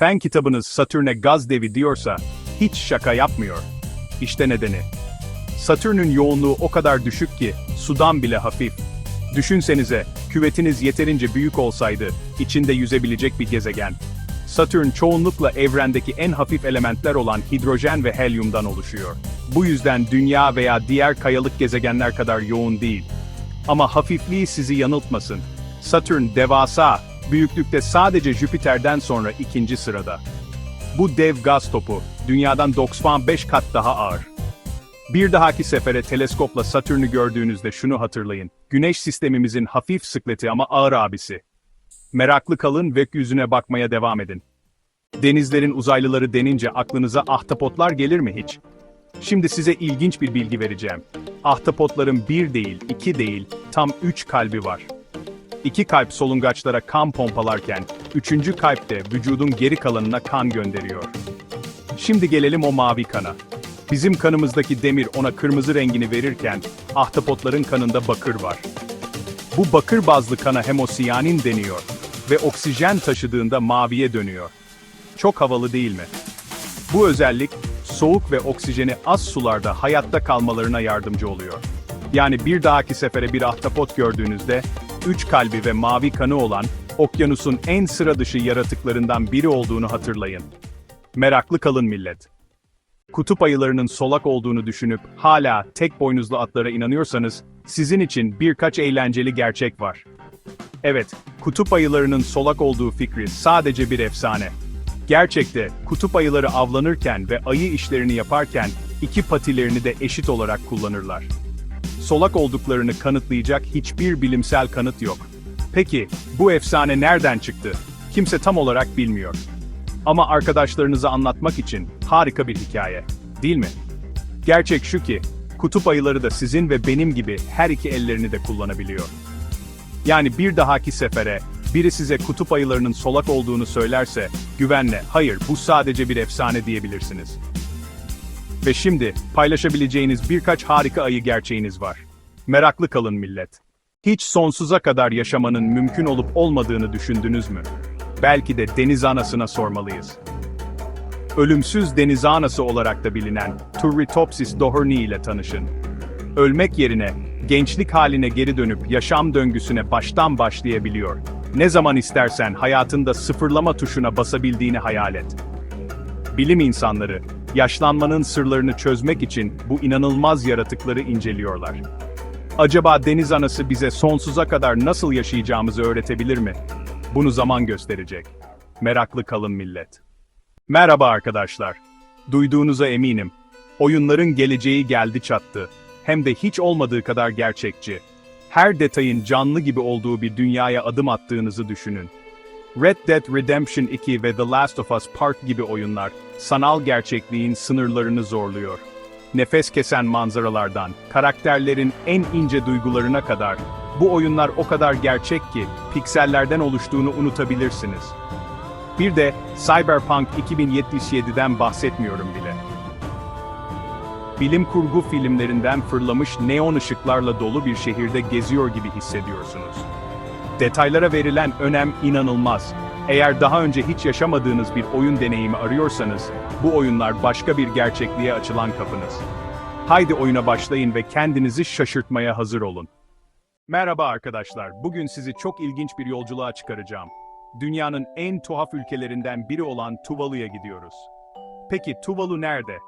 Fen kitabınız Satürn'e gaz devi diyorsa hiç şaka yapmıyor. İşte nedeni. Satürn'ün yoğunluğu o kadar düşük ki sudan bile hafif. Düşünsenize, küvetiniz yeterince büyük olsaydı içinde yüzebilecek bir gezegen. Satürn çoğunlukla evrendeki en hafif elementler olan hidrojen ve helyumdan oluşuyor. Bu yüzden Dünya veya diğer kayalık gezegenler kadar yoğun değil. Ama hafifliği sizi yanıltmasın. Satürn devasa, büyüklükte sadece Jüpiter'den sonra ikinci sırada. Bu dev gaz topu, Dünya'dan 95 kat daha ağır. Bir dahaki sefere teleskopla Satürn'ü gördüğünüzde şunu hatırlayın. Güneş sistemimizin hafif sıkleti ama ağır abisi. Meraklı kalın ve yüzüne bakmaya devam edin. Denizlerin uzaylıları denince aklınıza ahtapotlar gelir mi hiç? Şimdi size ilginç bir bilgi vereceğim. Ahtapotların bir değil, iki değil, tam üç kalbi var. İki kalp solungaçlara kan pompalarken, üçüncü kalp de vücudun geri kalanına kan gönderiyor. Şimdi gelelim o mavi kana. Bizim kanımızdaki demir ona kırmızı rengini verirken, ahtapotların kanında bakır var. Bu bakır bazlı kana hemosiyanin deniyor ve oksijen taşıdığında maviye dönüyor. Çok havalı değil mi? Bu özellik, soğuk ve oksijeni az sularda hayatta kalmalarına yardımcı oluyor. Yani bir dahaki sefere bir ahtapot gördüğünüzde, üç kalbi ve mavi kanı olan, okyanusun en sıra dışı yaratıklarından biri olduğunu hatırlayın. Meraklı kalın millet. Kutup ayılarının solak olduğunu düşünüp hala tek boynuzlu atlara inanıyorsanız, sizin için birkaç eğlenceli gerçek var. Evet, kutup ayılarının solak olduğu fikri sadece bir efsane. Gerçekte kutup ayıları avlanırken ve ayı işlerini yaparken iki patilerini de eşit olarak kullanırlar. Solak olduklarını kanıtlayacak hiçbir bilimsel kanıt yok. Peki, bu efsane nereden çıktı? Kimse tam olarak bilmiyor. Ama arkadaşlarınıza anlatmak için harika bir hikaye, değil mi? Gerçek şu ki, kutup ayıları da sizin ve benim gibi her iki ellerini de kullanabiliyor. Yani bir dahaki sefere biri size kutup ayılarının solak olduğunu söylerse, güvenle, hayır bu sadece bir efsane diyebilirsiniz. Ve şimdi paylaşabileceğiniz birkaç harika ayı gerçeğiniz var. Meraklı kalın millet. Hiç sonsuza kadar yaşamanın mümkün olup olmadığını düşündünüz mü? Belki de deniz anasına sormalıyız. Ölümsüz deniz anası olarak da bilinen Turritopsis dohrni ile tanışın. Ölmek yerine gençlik haline geri dönüp yaşam döngüsüne baştan başlayabiliyor. Ne zaman istersen hayatında sıfırlama tuşuna basabildiğini hayal et. Bilim insanları, yaşlanmanın sırlarını çözmek için bu inanılmaz yaratıkları inceliyorlar. Acaba deniz anası bize sonsuza kadar nasıl yaşayacağımızı öğretebilir mi? Bunu zaman gösterecek. Meraklı kalın millet. Merhaba arkadaşlar. Duyduğunuza eminim. Oyunların geleceği geldi çattı. Hem de hiç olmadığı kadar gerçekçi. Her detayın canlı gibi olduğu bir dünyaya adım attığınızı düşünün. Red Dead Redemption 2 ve The Last of Us Part gibi oyunlar, sanal gerçekliğin sınırlarını zorluyor. Nefes kesen manzaralardan, karakterlerin en ince duygularına kadar, bu oyunlar o kadar gerçek ki, piksellerden oluştuğunu unutabilirsiniz. Bir de Cyberpunk 2077'den bahsetmiyorum bile. Bilim kurgu filmlerinden fırlamış neon ışıklarla dolu bir şehirde geziyor gibi hissediyorsunuz. Detaylara verilen önem inanılmaz. Eğer daha önce hiç yaşamadığınız bir oyun deneyimi arıyorsanız, bu oyunlar başka bir gerçekliğe açılan kapınız. Haydi oyuna başlayın ve kendinizi şaşırtmaya hazır olun. Merhaba arkadaşlar, bugün sizi çok ilginç bir yolculuğa çıkaracağım. Dünyanın en tuhaf ülkelerinden biri olan Tuvalu'ya gidiyoruz. Peki Tuvalu nerede?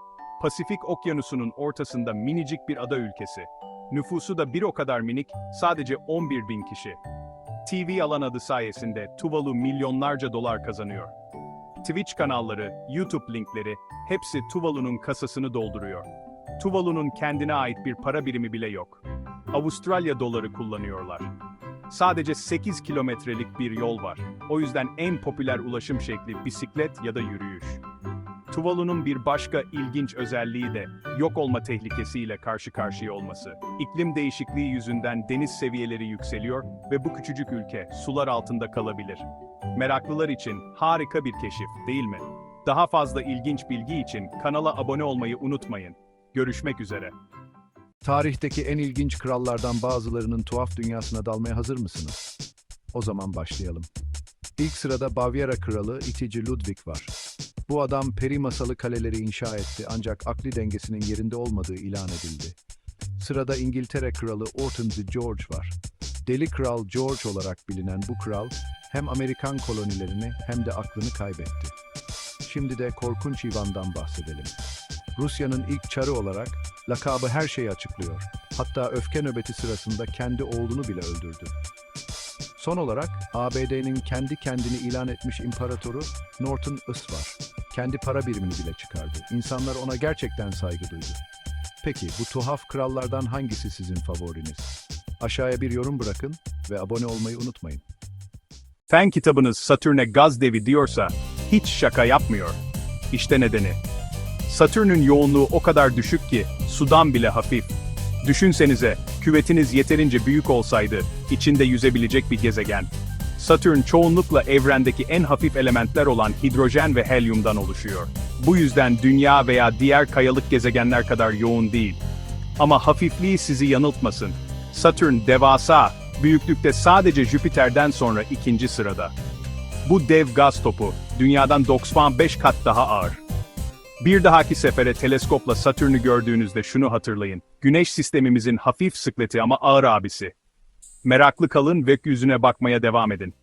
Pasifik Okyanusu'nun ortasında minicik bir ada ülkesi. Nüfusu da bir o kadar minik, sadece 11 bin kişi. TV alan adı sayesinde Tuvalu milyonlarca dolar kazanıyor. Twitch kanalları, YouTube linkleri, hepsi Tuvalu'nun kasasını dolduruyor. Tuvalu'nun kendine ait bir para birimi bile yok. Avustralya doları kullanıyorlar. Sadece 8 kilometrelik bir yol var. O yüzden en popüler ulaşım şekli bisiklet ya da yürüyüş. Tuvalu'nun bir başka ilginç özelliği de yok olma tehlikesiyle karşı karşıya olması. İklim değişikliği yüzünden deniz seviyeleri yükseliyor ve bu küçücük ülke sular altında kalabilir. Meraklılar için harika bir keşif, değil mi? Daha fazla ilginç bilgi için kanala abone olmayı unutmayın. Görüşmek üzere. Tarihteki en ilginç krallardan bazılarının tuhaf dünyasına dalmaya hazır mısınız? O zaman başlayalım. İlk sırada Bavyera kralı itici Ludwig var. Bu adam peri masalı kaleleri inşa etti ancak akli dengesinin yerinde olmadığı ilan edildi. Sırada İngiltere kralı Ortonzi George var. Deli Kral George olarak bilinen bu kral hem Amerikan kolonilerini hem de aklını kaybetti. Şimdi de korkunç Ivan'dan bahsedelim. Rusya'nın ilk çarı olarak lakabı her şeyi açıklıyor. Hatta öfke nöbeti sırasında kendi oğlunu bile öldürdü. Son olarak ABD'nin kendi kendini ilan etmiş imparatoru Norton Is var. Kendi para birimini bile çıkardı. İnsanlar ona gerçekten saygı duydu. Peki bu tuhaf krallardan hangisi sizin favoriniz? Aşağıya bir yorum bırakın ve abone olmayı unutmayın. Fen kitabınız Satürn'e gaz devi diyorsa, hiç şaka yapmıyor. İşte nedeni. Satürn'ün yoğunluğu o kadar düşük ki, sudan bile hafif. Düşünsenize, küvetiniz yeterince büyük olsaydı, içinde yüzebilecek bir gezegen. Satürn çoğunlukla evrendeki en hafif elementler olan hidrojen ve helyumdan oluşuyor. Bu yüzden Dünya veya diğer kayalık gezegenler kadar yoğun değil. Ama hafifliği sizi yanıltmasın. Satürn devasa, büyüklükte sadece Jüpiter'den sonra ikinci sırada. Bu dev gaz topu, Dünya'dan 95 kat daha ağır. Bir dahaki sefere teleskopla Satürn'ü gördüğünüzde şunu hatırlayın. Güneş sistemimizin hafif sıkleti ama ağır abisi. Meraklı kalın ve yüzüne bakmaya devam edin.